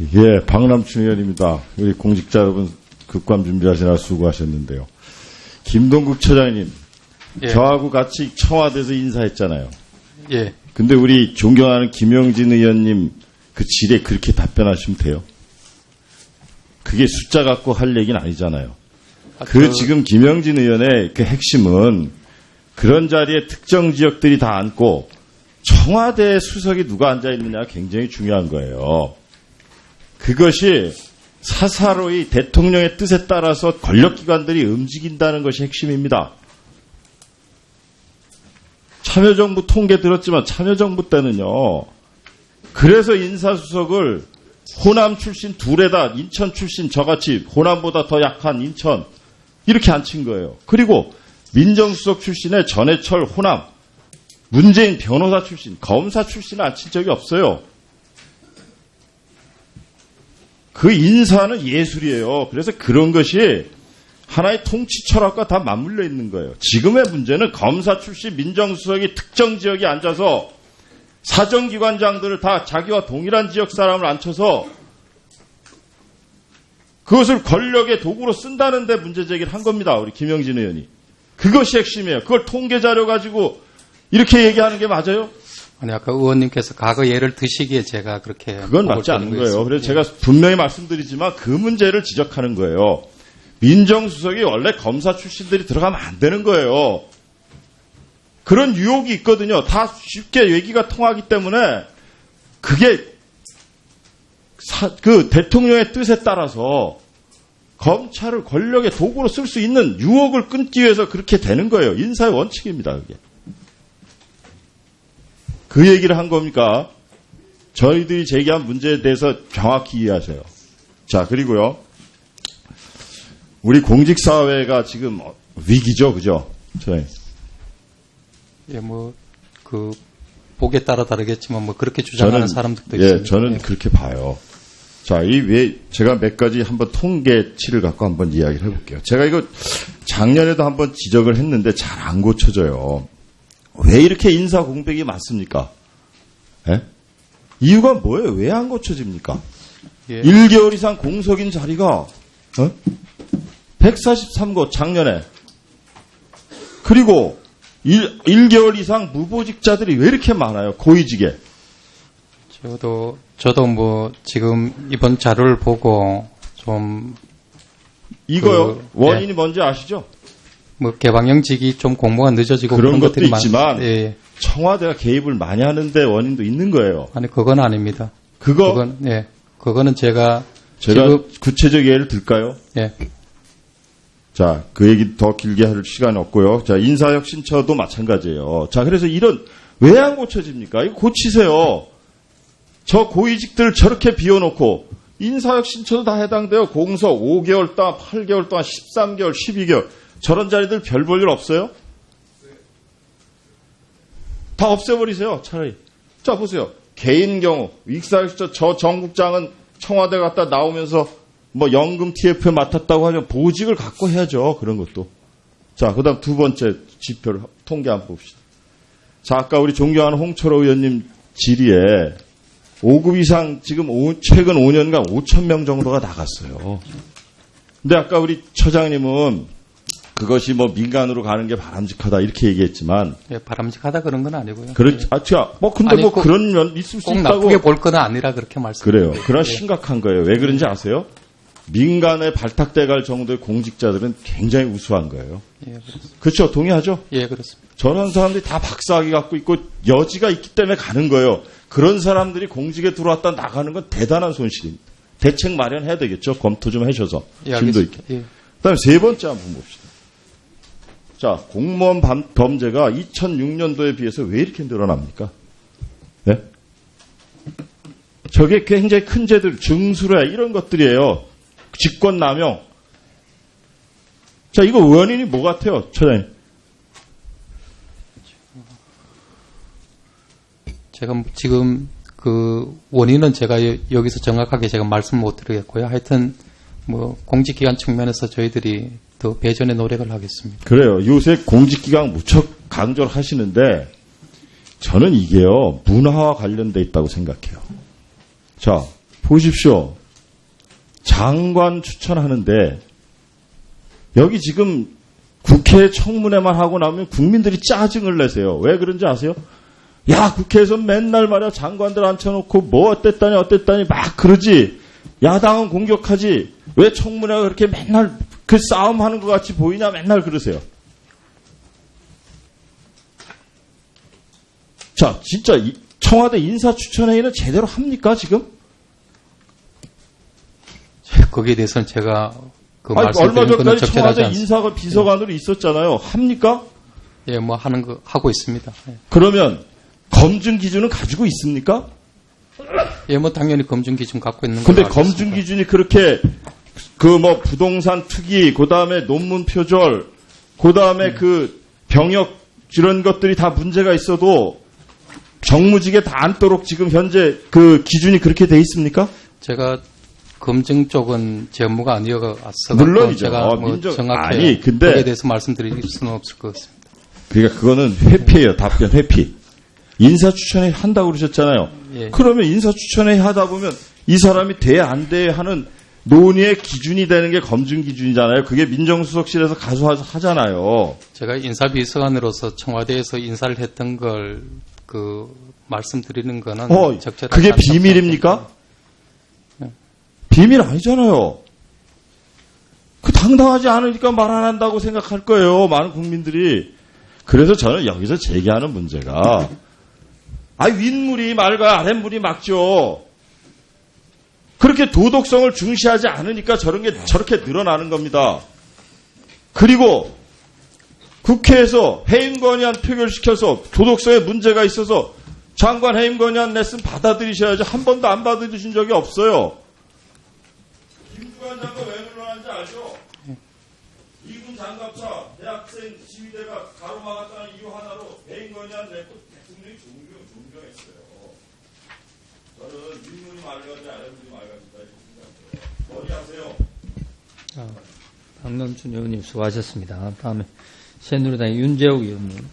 예, 박남춘 의원입니다. 우리 공직자 여러분 극관 준비하시느라 수고하셨는데요. 김동국 처장님, 예. 저하고 같이 청와대에서 인사했잖아요. 예. 근데 우리 존경하는 김영진 의원님 그 질에 그렇게 답변하시면 돼요. 그게 숫자 갖고 할 얘기는 아니잖아요. 아, 그 지금 김영진 의원의 그 핵심은 그런 자리에 특정 지역들이 다 앉고 청와대 수석이 누가 앉아 있느냐가 굉장히 중요한 거예요. 그것이 사사로이 대통령의 뜻에 따라서 권력기관들이 움직인다는 것이 핵심입니다. 참여정부 통계 들었지만 참여정부 때는요. 그래서 인사수석을 호남 출신 둘에다 인천 출신 저같이 호남보다 더 약한 인천 이렇게 앉힌 거예요. 그리고 민정수석 출신의 전해철 호남 문재인 변호사 출신 검사 출신을 앉힌 적이 없어요. 그 인사는 예술이에요. 그래서 그런 것이 하나의 통치 철학과 다 맞물려 있는 거예요. 지금의 문제는 검사 출신 민정수석이 특정 지역에 앉아서 사정기관장들을 다 자기와 동일한 지역 사람을 앉혀서 그것을 권력의 도구로 쓴다는데 문제 제기를 한 겁니다. 우리 김영진 의원이. 그것이 핵심이에요. 그걸 통계 자료 가지고 이렇게 얘기하는 게 맞아요? 아니 아까 의원님께서 과거 예를 드시기에 제가 그렇게 그건 맞지 않는 드린 거예요. 거였습니다. 그래서 제가 분명히 말씀드리지만 그 문제를 지적하는 거예요. 민정수석이 원래 검사 출신들이 들어가면 안 되는 거예요. 그런 유혹이 있거든요. 다 쉽게 얘기가 통하기 때문에 그게 사- 그 대통령의 뜻에 따라서 검찰을 권력의 도구로 쓸 수 있는 유혹을 끊기 위해서 그렇게 되는 거예요. 인사의 원칙입니다. 그게. 그 얘기를 한 겁니까? 저희들이 제기한 문제에 대해서 정확히 이해하세요. 자, 그리고요. 우리 공직사회가 지금 어, 위기죠, 그죠? 저희. 예, 뭐, 그, 복에 따라 다르겠지만, 뭐, 그렇게 주장하는 사람들도 예, 있습니다. 저는 예. 그렇게 봐요. 자, 이 왜, 제가 몇 가지 한번 통계치를 갖고 한번 이야기를 해볼게요. 제가 이거 작년에도 한번 지적을 했는데 잘 안 고쳐져요. 왜 이렇게 인사 공백이 많습니까? 예? 이유가 뭐예요? 왜 안 고쳐집니까? 예. 1개월 이상 공석인 자리가 어? 143곳 작년에 그리고 1, 1개월 이상 무보직자들이 왜 이렇게 많아요? 고위직에. 저도, 저도 뭐, 지금 이번 자료를 보고, 좀, 이거요. 그, 원인이 뭔지 아시죠? 뭐, 개방형직이 좀 공모가 늦어지고 그런 그런, 것도 것들이 많- 있지만 예, 예. 청와대가 개입을 많이 하는데 원인도 있는 거예요. 아니, 그건 아닙니다. 그거 그건, 예. 그거는 제가, 제가 지금- 구체적 예를 들까요? 예. 자, 그 얘기 더 길게 할 시간이 없고요. 자, 인사혁신처도 마찬가지예요. 자, 그래서 이런 왜 안 고쳐집니까? 이거 고치세요. 저 고위직들 저렇게 비워놓고 인사혁신처도 다 해당돼요. 공석 5개월 동안, 8개월 동안, 13개월, 12개월 저런 자리들 별 볼 일 없어요? 다 없애버리세요. 차라리. 자, 보세요. 개인 경우 익사혁신처 저 정국장은 청와대 갔다 나오면서 뭐 연금 TF에 맡았다고 하면 보직을 갖고 해야죠. 그런 것도. 자, 그 다음 두 번째 지표를 통계 한번 봅시다. 자, 아까 우리 존경하는 홍철호 의원님 질의에 5급 이상 지금 오- 최근 5년간 5천 명 정도가 나갔어요. 근데 아까 우리 처장님은 그것이 뭐 민간으로 가는 게 바람직하다 이렇게 얘기했지만 예, 바람직하다 그런 건 아니고요. 그렇지 예. 아, 자, 뭐 근데 아니, 뭐 꼭- 그런 면 있을 수꼭 있다고 나쁘게 볼 건 아니라 그렇게 말씀. 그래요. 그런 예. 심각한 거예요. 왜 그런지 아세요? 민간에 발탁돼 갈 정도의 공직자들은 굉장히 우수한 거예요. 예, 그렇습니다. 그렇죠? 동의하죠? 예, 그렇습니다. 저런 사람들이 다 박사학위 갖고 있고 여지가 있기 때문에 가는 거예요. 그런 사람들이 공직에 들어왔다 나가는 건 대단한 손실입니다. 대책 마련해야 되겠죠. 검토 좀 하셔서 예, 알겠습니다. 있게. 예. 그다음에 세 번째 한번 봅시다. 자, 공무원 밤- 범죄가 2006년도에 비해서 왜 이렇게 늘어납니까? 네? 저게 굉장히 큰 죄들, 증수래 이런 것들이에요. 직권남용. 자, 이거 원인이 뭐 같아요, 처장님? 제가 지금 그 원인은 제가 여- 여기서 정확하게 제가 말씀 못 드리겠고요. 하여튼 뭐 공직기관 측면에서 저희들이 더 배전의 노력을 하겠습니다. 그래요. 요새 공직기강 무척 강조를 하시는데 저는 이게요 문화와 관련돼 있다고 생각해요. 자 보십시오. 장관 추천하는데 여기 지금 국회 청문회만 하고 나면 국민들이 짜증을 내세요. 왜 그런지 아세요? 야, 국회에서 맨날 말이야 장관들 앉혀놓고 뭐 어땠다니 어땠다니 막 그러지. 야당은 공격하지. 왜 청문회가 그렇게 맨날 그 싸움하는 것 같이 보이냐 맨날 그러세요. 자, 진짜 이 청와대 인사추천회의는 제대로 합니까 지금? 거기에 대해서는 제가 그 아니, 얼마 전까지 청와대 않습니다. 인사가 비서관으로 있었잖아요. 합니까? 예, 뭐 하는 거 하고 있습니다. 예. 그러면 검증 기준은 가지고 있습니까? 예, 뭐 당연히 검증 기준 갖고 있는 근데 걸로 알고 검증 있습니다. 기준이 그렇게 그 뭐 부동산 투기, 그 다음에 논문 표절, 그 다음에 그 병역 이런 것들이 다 문제가 있어도 정무직에 다 앉도록 지금 현재 그 기준이 그렇게 돼 있습니까? 제가 검증 쪽은 제 업무가 아니어서 물론이죠. 제가 어, 뭐 민정- 정확히 아니, 근데- 거기에 대해서 말씀드릴 수는 없을 것 같습니다. 그러니까 그거는 회피예요. 답변 회피. 인사 추천회 한다고 그러셨잖아요. 예. 그러면 인사 추천회 하다 보면 이 사람이 돼 안 돼 하는 논의의 기준이 되는 게 검증 기준이잖아요. 그게 민정수석실에서 가서 하- 하잖아요. 제가 인사비서관으로서 청와대에서 인사를 했던 걸 그 말씀드리는 거는 어, 적절하지 그게 비밀입니까? 생각합니다. 비밀 아니잖아요. 그 당당하지 않으니까 말 안 한다고 생각할 거예요. 많은 국민들이. 그래서 저는 여기서 제기하는 문제가 아 윗물이 맑아 아랫물이 막죠. 그렇게 도덕성을 중시하지 않으니까 저런 게 저렇게 늘어나는 겁니다. 그리고 국회에서 해임 건의안 표결시켜서 도덕성에 문제가 있어서 장관 해임 건의안 냈으면 받아들이셔야지 한 번도 안 받아들이신 적이 없어요. 김주관 장관 왜 물러난지 알죠? 이군 장갑차 대학생 지휘대가 가로막았다는 이유 하나로 해임 건의안 냈고 대통령이 존경, 존경했어요. 저는 생각해요. 머리하세요. 박남춘 의원님 수고하셨습니다. 다음에 새누리당의 윤재욱 의원님.